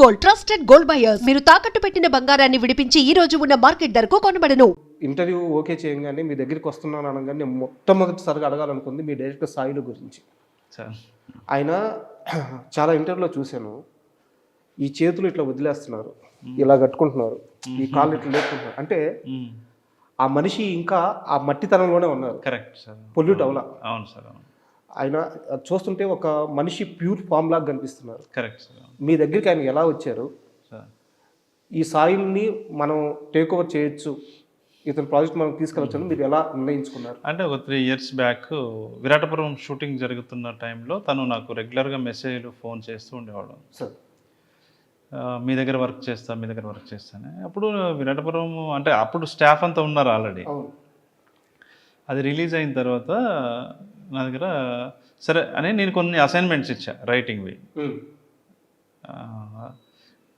Gold trusted gold buyers మీరు తాకట్టు పెట్టిన బంగారాన్ని విడిపించి ఈ రోజు ఉన్న మార్కెట్ ధరకు కొనబడను. ఇంటర్వ్యూ ఓకే చేయగానే మీ దగ్గరికి వస్తున్నాను అనగానే నేను మొట్టమొదటిసారిగా అడగాలనుకుంది మీ డైరెక్టర్ సాయిలు గురించి. సార్. ఆయన చాలా ఇంటర్వ్యూలో చూశాను. ఈ చేతులు ఇట్లా వదిలేస్తున్నారు. ఇలా కట్టుకుంటున్నారు. ఈ కాళ్ళు ఇట్లా లేపుకుంటున్నారు. అంటే ఆ మనిషి ఇంకా ఆ మట్టితనంలోనే ఉన్నారు. కరెక్ట్ సార్ పొల్యూట్ అవలా అవును సార్ అవును. ఆయన చూస్తుంటే ఒక మనిషి ప్యూర్ ఫామ్ లాగా కనిపిస్తున్నారు. కరెక్ట్ మీ దగ్గరికి ఆయన ఎలా వచ్చారు? ఈ సాయిల్ని మనం టేక్ ఓవర్ చేయొచ్చు. ఇతని ప్రాజెక్ట్ మనం తీసుకెళ్ళొచ్చు మీరు ఎలా నిర్ణయించుకున్నారు? అంటే ఒక three years back Viratapuram shooting జరుగుతున్న టైంలో తను నాకు రెగ్యులర్గా మెసేజ్లు ఫోన్ చేస్తూ ఉండేవాడు. సార్ మీ దగ్గర వర్క్ చేస్తా మీ దగ్గర వర్క్ చేస్తాను. అప్పుడు విరాటపురం అంటే అప్పుడు స్టాఫ్ అంతా ఉన్నారు ఆల్రెడీ అది రిలీజ్ అయిన తర్వాత నా దగ్గర సరే అని నేను కొన్ని అసైన్మెంట్స్ ఇచ్చా రైటింగ్వి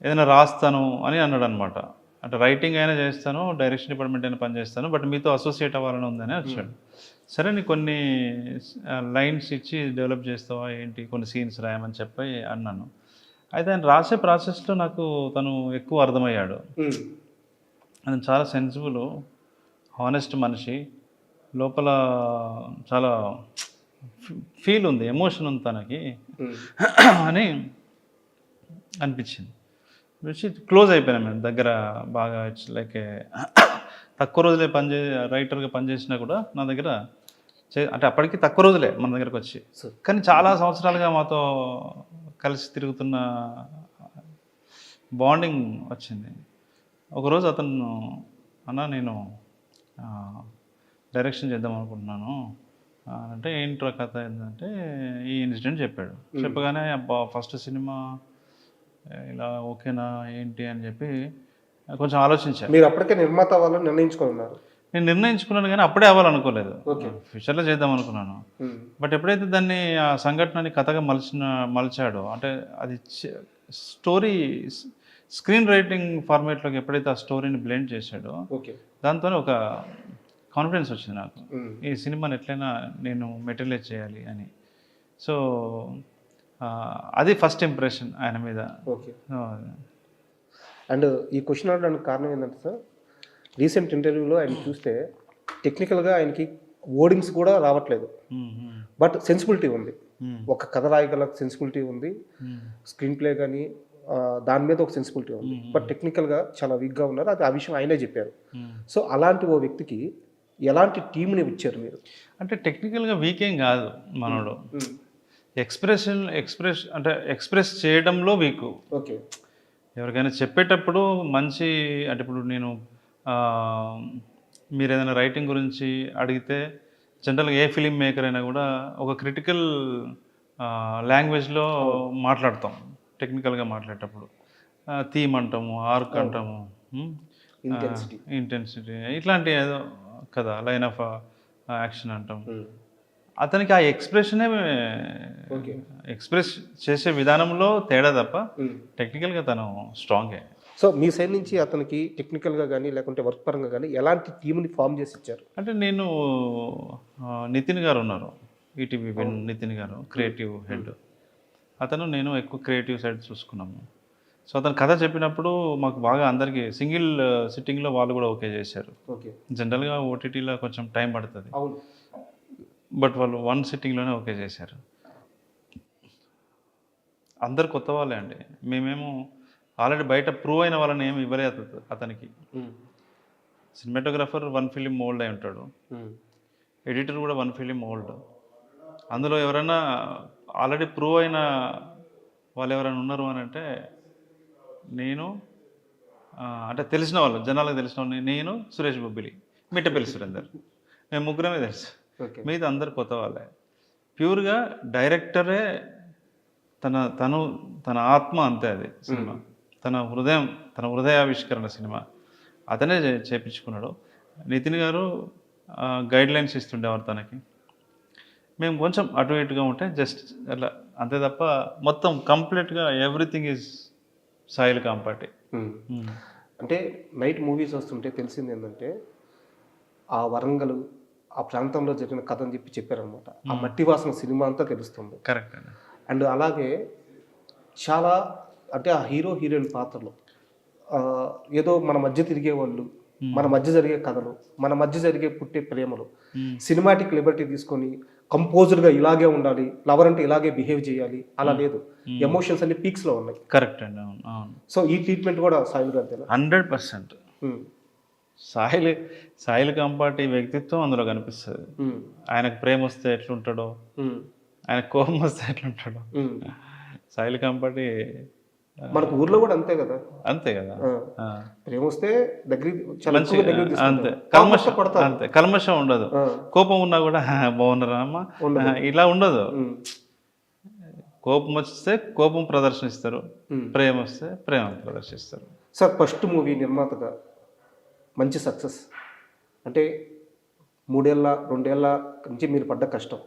ఏదైనా రాస్తాను అని అన్నాడు అనమాట అంటే రైటింగ్ అయినా చేస్తాను డైరెక్షన్ డిపార్ట్మెంట్ అయినా పని చేస్తాను బట్ మీతో అసోసియేట్ అవ్వాలని ఉందని వచ్చాడు. సరే నీకు కొన్ని లైన్స్ ఇచ్చి డెవలప్ చేస్తావా ఏంటి కొన్ని సీన్స్ రాయమని చెప్పి అన్నాను. అయితే ఆయన రాసే ప్రాసెస్లో నాకు తను ఎక్కువ అర్థమయ్యాడు. ఆయన చాలా సెన్సిబుల్ హానెస్ట్ మనిషి. లోపల చాలా ఫీల్ ఉంది ఎమోషన్ ఉంది తనకి ఉమ్. అని అనిపించింది వచ్చి క్లోజ్ అయిపోయినాం మేము దగ్గర బాగా ఇట్స్ లైక్ తక్కువ రోజులే పనిచే రైటర్గా పనిచేసినా కూడా నా దగ్గర చే- అంటే అప్పటికి తక్కువ రోజులే మన దగ్గరకు వచ్చి. కానీ చాలా సంవత్సరాలుగా మాతో కలిసి తిరుగుతున్న బాండింగ్ వచ్చింది ఒకరోజు అతను అన్న నేను డైరెక్షన్ చేద్దాం అనుకుంటున్నాను అంటే ఏంట్రా కథ ఏంటంటే ఈ ఇన్సిడెంట్ చెప్పాడు. చెప్పగానే అబ్బా ఫస్ట్ సినిమా ఇలా ఓకేనా ఏంటి అని చెప్పి కొంచెం ఆలోచించాను మీరు అప్పటికే నిర్మాత అవ్వాలని నిర్ణయించుకొని ఉన్నారు నేను నిర్ణయించుకున్నాను కానీ అప్పుడే అవ్వాలనుకోలేదు. ఫ్యూచర్లో చేద్దాం అనుకున్నాను. బట్ ఎప్పుడైతే దాన్ని ఆ సంఘటనని కథగా మలిచిన మలిచాడో అంటే అది స్టోరీ స్క్రీన్ రైటింగ్ ఫార్మేట్లోకి ఎప్పుడైతే ఆ స్టోరీని బ్లెండ్ చేశాడో దాంతో ఒక కాన్ఫిడెన్స్ వచ్చింది నాకు. ఈ సినిమాని ఎట్లయినా నేను మెటీరియలైజ్ చేయాలి అని. సో అది ఫస్ట్ ఇంప్రెషన్ ఆయన మీద. ఓకే. అండ్ ఈ క్వశ్చన్ అడగడానికి కారణం ఏంటంటే సార్ రీసెంట్ ఇంటర్వ్యూలో ఆయన చూస్తే టెక్నికల్గా ఆయనకి ఓడింగ్స్ కూడా రావట్లేదు. బట్ సెన్సిబిలిటీ ఉంది. ఒక కథ రాయగల సెన్సిబిలిటీ ఉంది. స్క్రీన్ ప్లే కానీ దాని మీద ఒక సెన్సిబిలిటీ ఉంది. బట్ టెక్నికల్గా చాలా వీక్గా ఉన్నారు. అది ఆ విషయం ఆయనే చెప్పారు. సో అలాంటి ఓ వ్యక్తికి ఎలాంటి టీంని ఇచ్చారు మీరు? అంటే టెక్నికల్గా వీకేం కాదు మనోడు. ఎక్స్ప్రెషన్ ఎక్స్ప్రెస్ అంటే ఎక్స్ప్రెస్ చేయడంలో వీకు. ఓకే. ఎవరికైనా చెప్పేటప్పుడు మంచి అంటే ఇప్పుడు నేను మీరు ఏదైనా రైటింగ్ గురించి అడిగితే జనరల్గా ఏ ఫిలిం మేకర్ అయినా కూడా ఒక క్రిటికల్ లాంగ్వేజ్లో మాట్లాడతాం. టెక్నికల్గా మాట్లాడేటప్పుడు. థీమ్ అంటాము ఆర్క్ అంటాము. ఇంటెన్సిటీ. ఇట్లాంటి ఏదో కదా లైన్ ఆఫ్ యాక్షన్ అంటాం. అతనికి ఆ ఎక్స్ప్రెషనే ఓకే ఎక్స్ప్రెస్ చేసే విధానంలో తేడా తప్ప టెక్నికల్గా తను స్ట్రాంగే. సో మీ సైడ్ నుంచి అతనికి టెక్నికల్గా కానీ లేకుంటే వర్క్ పరంగా కానీ ఎలాంటి టీంని ఫామ్ చేసి ఇచ్చారు? అంటే నేను నితిన్ గారు ఉన్నారు. ఈటీవీ విన్ నితిన్ గారు క్రియేటివ్ హెడ్. అతను నేను ఎక్కువ క్రియేటివ్ సైడ్ చూసుకున్నాము. సో అతను కథ చెప్పినప్పుడు మాకు బాగా అందరికీ సింగిల్ సిట్టింగ్లో వాళ్ళు కూడా ఓకే చేశారు. ఓకే. జనరల్గా ఓటీటీలో కొంచెం టైం పడుతుంది. బట్ వాళ్ళు వన్ సిట్టింగ్లోనే ఓకే చేశారు. అందరు కొత్త వాళ్ళే అండి. మేమేమో ఆల్రెడీ బయట ప్రూవ్ అయిన వాళ్ళని ఏమి ఇవ్వలేదు అత- అతనికి. సినిమాటోగ్రఫర్ వన్ ఫిలిం మోల్డ్ అయి ఉంటాడు. ఎడిటర్ కూడా వన్ ఫిలిం మోల్డ్. అందులో ఎవరైనా ఆల్రెడీ ప్రూవ్ అయిన వాళ్ళు ఎవరైనా ఉన్నారు అని అంటే నేను అంటే తెలిసిన వాళ్ళు జనాలకు తెలిసిన వాళ్ళు నేను సురేష్ బొబ్బిలి మిట్టపల్లి సురేందర్. మేము ముగ్గురమే తెలుసు. ఓకే. మిగతా అందరు కొత్త వాళ్ళే. ప్యూర్గా డైరెక్టరే తన తను తన ఆత్మ అంతే అది సినిమా. తన హృదయం తన హృదయావిష్కరణ సినిమా. అతనే చేపించుకున్నాడు. నితిన్ గారు గైడ్ లైన్స్ ఇస్తుండేవారు తనకి. మేము కొంచెం అటు ఇటుగా ఉంటే జస్ట్ అట్లా అంతే తప్ప మొత్తం కంప్లీట్గా ఎవ్రీథింగ్ ఈజ్ సాయిల్ కాంపాటి. అంటే నైట్ మూవీస్ వస్తుంటే తెలిసింది ఏంటంటే ఆ వరంగల్ ఆ ప్రాంతంలో జరిగిన కథ అని చెప్పి చెప్పారనమాట ఆ మట్టి వాసన సినిమా అంతా తెలుస్తుంది. కరెక్ట్ అండి అలాగే చాలా అంటే ఆ హీరో హీరోయిన్ పాత్రలు ఏదో మన మధ్య తిరిగే వాళ్ళు మన మధ్య జరిగే కథలు మన మధ్య జరిగే పుట్టే ప్రేమలు. సినిమాటిక్ లిబర్టీ తీసుకొని కంపోజ్డ్గా ఇలాగే ఉండాలి లవర్ అంటే ఇలాగే బిహేవ్ చేయాలి అలా లేదు. ఎమోషన్స్ అన్ని పీక్స్లో ఉన్నాయి. కరెక్ట్ అండి అవును అవును. సో ఈ ట్రీట్మెంట్ కూడా సాయిల్ గారిదేనా హండ్రెడ్ పర్సెంట్. సాయిల్ సాయిల్ కంపాటి వ్యక్తిత్వం అందులో కనిపిస్తుంది. ఆయనకు ప్రేమ వస్తే ఎట్లుంటాడో ఆయన కోపం వస్తే ఎట్లుంటాడో. సాయిల్ కంపాటి మనకు ఊర్లో కూడా అంతే కదా? అంతే కదా. ప్రేమ వస్తే దగ్గర అంతే. కల్మషం అంతే. కల్మషం ఉండదు. కోపం ఉన్నా కూడా బాగున్నారా అమ్మ? ఇలా ఉండదు. కోపం వస్తే కోపం ప్రదర్శనిస్తారు. ప్రేమ వస్తే ప్రేమ ప్రదర్శిస్తారు. సార్ ఫస్ట్ మూవీ నిర్మాతగా మంచి సక్సెస్. అంటే మూడేళ్ళ రెండేళ్ళ నుంచి మీరు పడ్డ కష్టం.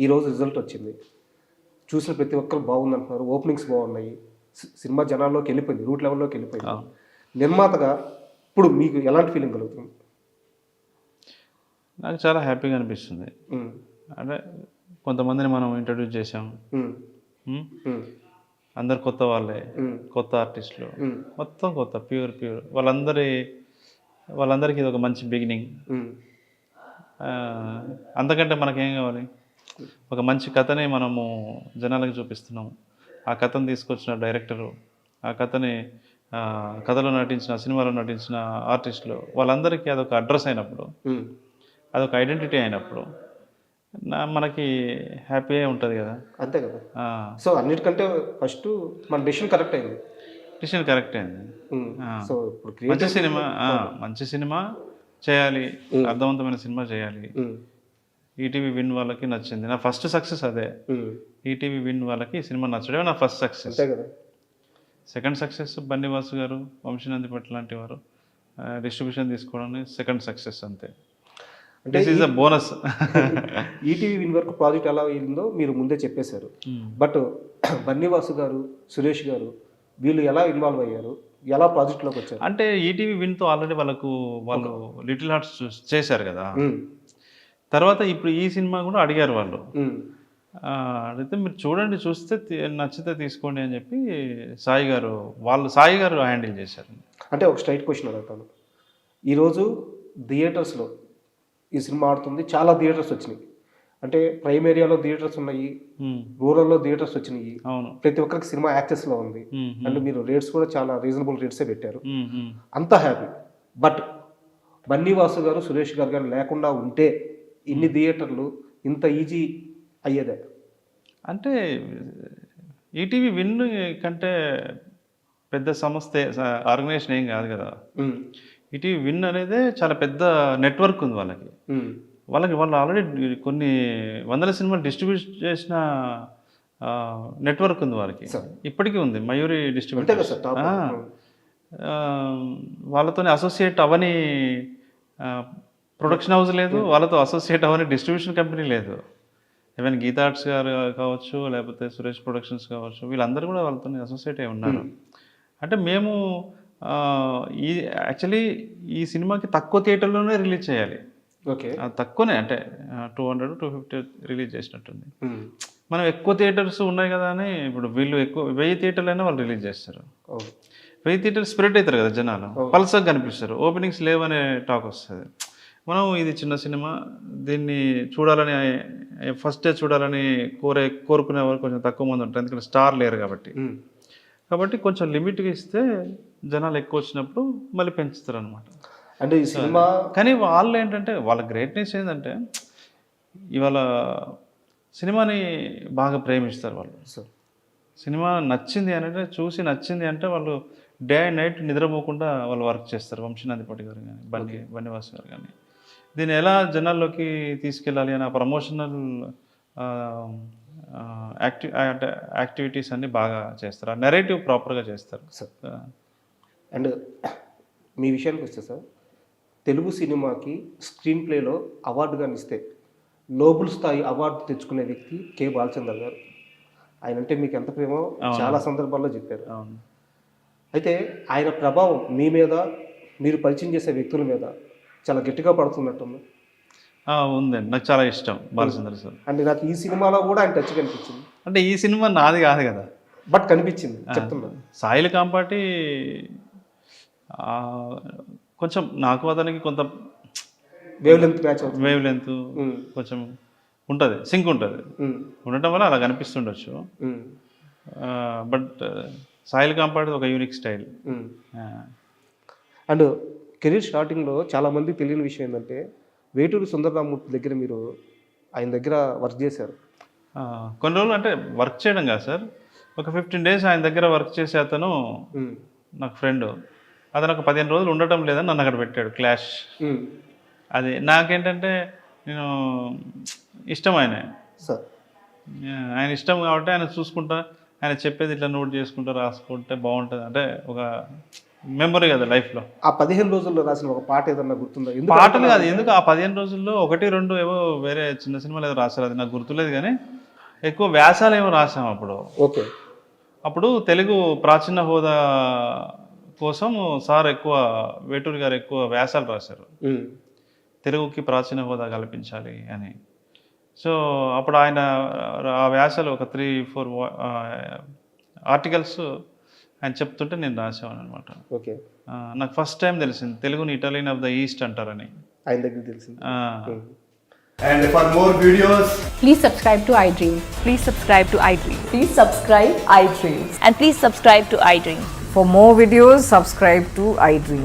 ఈరోజు రిజల్ట్ వచ్చింది. చూసిన ప్రతి ఒక్కరు బాగుందంటున్నారు. ఓపెనింగ్స్ బాగున్నాయి. సినిమా జనాల్లోకి వెళ్ళిపోయింది రూట్ లెవెల్లోకి వెళ్ళిపోయింది. నిర్మాతగా ఇప్పుడు మీకు ఎలాంటి ఫీలింగ్ కలుగుతుంది? నాకు చాలా హ్యాపీగా అనిపిస్తుంది. అంటే కొంతమందిని మనం ఇంట్రడ్యూస్ చేసాం అందరు కొత్త వాళ్ళే కొత్త ఆర్టిస్టులు మొత్తం కొత్త ప్యూర్ ప్యూర్ వాళ్ళందరి వాళ్ళందరికీ ఇది ఒక మంచి బిగినింగ్ అంతకంటే మనకేం కావాలి? ఒక మంచి కథని మనము జనాలకు చూపిస్తున్నాం ఆ కథను తీసుకొచ్చిన డైరెక్టరు ఆ కథని కథలో నటించిన సినిమాలో నటించిన ఆర్టిస్టులు వాళ్ళందరికీ అదొక అడ్రస్ అయినప్పుడు. అదొక ఐడెంటిటీ అయినప్పుడు నా మనకి హ్యాపీ ఉంటుంది కదా. అంతే కదా. సో అన్నిటికంటే ఫస్ట్ మన డెసిషన్ కరెక్ట్ అయింది. డిసిషన్ కరెక్ట్ అయింది. సో ఇప్పుడు మంచి సినిమా మంచి సినిమా చేయాలి అర్థవంతమైన సినిమా చేయాలి. ఈటీవీ విన్ వాళ్ళకి నచ్చింది. నా ఫస్ట్ సక్సెస్ అదే. ఈటీవీ విన్ వాళ్ళకి సినిమా నచ్చడమే నా first success second success Bunnyvasu గారు వంశీనందిపట్ లాంటి వారు డిస్ట్రిబ్యూషన్ తీసుకోవడం సెకండ్ సక్సెస్ అంతే. అంటే this is a bonus ETV win వరకు ప్రాజెక్ట్ ఎలా అయిందో మీరు ముందే చెప్పేశారు. బట్ బన్నీవాసు గారు సురేష్ గారు వీళ్ళు ఎలా ఇన్వాల్వ్ అయ్యారు? ఎలా ప్రాజెక్ట్లోకి వచ్చారు? అంటే ఈటీవీ విన్తో ఆల్రెడీ వాళ్ళకు వాళ్ళు లిటిల్ హార్ట్స్ చేశారు కదా. ఉమ్, తర్వాత ఇప్పుడు ఈ సినిమా కూడా అడిగారు వాళ్ళు. అడిగితే మీరు చూడండి చూస్తే నచ్చితే తీసుకోండి అని చెప్పి సాయి గారు వాళ్ళు సాయి గారు హ్యాండిల్ చేశారు. అంటే ఒక స్ట్రైట్ క్వశ్చన్ అడుగుతాను. ఈరోజు థియేటర్స్లో ఈ సినిమా ఆడుతుంది చాలా థియేటర్స్ వచ్చినాయి. అంటే ప్రైమ్ ఏరియాలో థియేటర్స్ ఉన్నాయి రూరల్లో థియేటర్స్ వచ్చినాయి. అవును. ప్రతి ఒక్కరికి సినిమా యాక్సెస్లో ఉంది. ఉమ్, అండ్ మీరు రేట్స్ కూడా చాలా రీజనబుల్ రేట్సే పెట్టారు. అంత హ్యాపీ. బట్ బన్నీవాసు గారు సురేష్ గారు కానీ లేకుండా ఉంటే ఇన్ని థియేటర్లు ఇంత ఈజీ అయ్యేదే? అంటే ఈటీవీ విన్ కంటే పెద్ద సంస్థ ఆర్గనైజేషన్ ఏం కాదు కదా. ఈటీవీ విన్ అనేదే చాలా పెద్ద నెట్వర్క్ ఉంది వాళ్ళకి. వాళ్ళకి వాళ్ళు ఆల్రెడీ కొన్ని వందల సినిమాలు డిస్ట్రిబ్యూట్ చేసిన నెట్వర్క్ ఉంది వాళ్ళకి. ఇప్పటికీ ఉంది మయూరి డిస్ట్రిబ్యూటర్ టాప్ వాళ్ళతోనే అసోసియేట్ అవని ప్రొడక్షన్ హౌస్ లేదు వాళ్ళతో అసోసియేట్ అవని డిస్ట్రిబ్యూషన్ కంపెనీ లేదు. ఈవెన్ గీతా ఆర్ట్స్ గారు కావచ్చు లేకపోతే సురేష్ ప్రొడక్షన్స్ కావచ్చు వీళ్ళందరూ కూడా వాళ్ళతో అసోసియేట్ అయి ఉన్నారు. అంటే మేము ఈ యాక్చువల్లీ ఈ సినిమాకి తక్కువ థియేటర్లోనే రిలీజ్ చేయాలి. ఓకే. తక్కువనే అంటే two hundred two fifty release చేసినట్టుంది. Um, మనం ఎక్కువ థియేటర్స్ ఉన్నాయి కదా అని ఇప్పుడు వీళ్ళు ఎక్కువ వెయ్యి థియేటర్లైనా వాళ్ళు రిలీజ్ చేస్తారు. ఓకే వెయ్యి థియేటర్ స్ప్రెడ్ అవుతారు కదా జనాలు. పల్సగా కనిపిస్తారు. ఓపెనింగ్స్ లేవనే టాక్ వస్తుంది. మనం ఇది చిన్న సినిమా దీన్ని చూడాలని ఫస్ట్ డే చూడాలని కోరే కోరుకునే వారు కొంచెం తక్కువ మంది ఉంటారు. ఎందుకంటే స్టార్ లేరు కాబట్టి. కాబట్టి కొంచెం లిమిట్గా ఇస్తే జనాలు ఎక్కువ వచ్చినప్పుడు మళ్ళీ పెంచుతారు అనమాట అంటే ఈ సినిమా కానీ వాళ్ళు ఏంటంటే వాళ్ళ గ్రేట్నెస్ ఏంటంటే ఇవాళ సినిమాని బాగా ప్రేమిస్తారు వాళ్ళు. సినిమా నచ్చింది అని అంటే చూసి నచ్చింది అంటే వాళ్ళు డే అండ్ నైట్ నిద్రపోకుండా వాళ్ళు వర్క్ చేస్తారు. వంశీనాథిపటి గారు కానీ బన్ని బన్నివాస్ గారు కానీ దీన్ని ఎలా జనాల్లోకి తీసుకెళ్ళాలి అని ఆ ప్రమోషనల్ యాక్టి అంటే యాక్టివిటీస్ అన్ని బాగా చేస్తారు. ఆ నెరేటివ్ ప్రాపర్గా చేస్తారు. సార్. అండ్ మీ విషయానికి వస్తే సార్ తెలుగు సినిమాకి స్క్రీన్ ప్లేలో అవార్డు కానీ ఇస్తే నోబుల్ స్థాయి అవార్డు తెచ్చుకునే వ్యక్తి కె బాలచంద్ర గారు. ఆయన అంటే మీకు ఎంత ప్రేమో చాలా సందర్భాల్లో చెప్పారు. అయితే ఆయన ప్రభావం మీ మీద మీరు పరిచయం చేసే వ్యక్తుల మీద చాలా గట్టిగా పడుతున్నట్టుంది. ఉందండి నాకు చాలా ఇష్టం బాలచంద్ర సార్. అండ్ నాకు ఈ సినిమాలో కూడా ఆయన టచ్ కనిపించింది అంటే ఈ సినిమా నాది కాదు కదా. బట్ కనిపించింది చెప్తున్నా. సాయిల్ కాంపాటి కొంచెం నాకు అతనికి కొంత వేవ్ లెంత్ మ్యాచ్ అవుతుంది. వేవ్ లెంత్ కొంచెం ఉంటుంది సింక్ ఉంటుంది. ఉండటం వల్ల అలా కనిపిస్తుండొచ్చు. బట్ సాయిల్ కాంపాటి ఒక యూనిక్ స్టైల్. అండ్ కెరీర్ స్టార్టింగ్లో చాలా మంది తెలియని విషయం ఏంటంటే వేటూరి సుందరరామూర్తి దగ్గర మీరు ఆయన దగ్గర వర్క్ చేశారు. కొన్ని రోజులు అంటే వర్క్ చేయడం కాదు సార్. ఒక ఫిఫ్టీన్ డేస్ ఆయన దగ్గర వర్క్ చేసే అతను నాకు ఫ్రెండ్. అతను ఒక పదిహేను రోజులు ఉండటం లేదని నన్ను అక్కడ పెట్టాడు క్లాష్. అది నాకేంటంటే నేను ఇష్టం ఆయన. సార్. ఆయన ఇష్టం కాబట్టి ఆయన చూసుకుంటా ఆయన చెప్పేది ఇట్లా నోట్ చేసుకుంటా రాసుకుంటే బాగుంటుంది. అంటే ఒక మెమొరీ కదా లైఫ్లో. ఆ పదిహేను రోజుల్లో రాసిన ఒక పాట ఏదన్నా గుర్తుందా? పాటలు కాదు ఎందుకు ఆ పదిహేను రోజుల్లో ఒకటి రెండు ఏవో వేరే చిన్న సినిమాలు ఏదో రాశారు అది నాకు గుర్తులేదు కానీ ఎక్కువ వ్యాసాలు ఏమో రాసాం అప్పుడు. ఓకే. అప్పుడు తెలుగు ప్రాచీన హోదా కోసం సార్ ఎక్కువ వేటూరి గారు ఎక్కువ వ్యాసాలు రాశారు. తెలుగుకి ప్రాచీన హోదా కల్పించాలి అని. సో అప్పుడు ఆయన ఆ వ్యాసాలు ఒక త్రీ ఫోర్ ఆర్టికల్స్ ఆయన చెప్తుంటే నేను రాసేవాను అనమాట ఓకే నాకు ఫస్ట్ టైం తెలిసింది తెలుగుని ఇటాలియన్ ఆఫ్ ద ఈస్ట్ అంటారని ఆయన దగ్గర తెలిసింది. And for more videos, Please subscribe to iDream. Please subscribe to iDream. Please subscribe iDream. And please subscribe to iDream. For more videos, subscribe to iDream.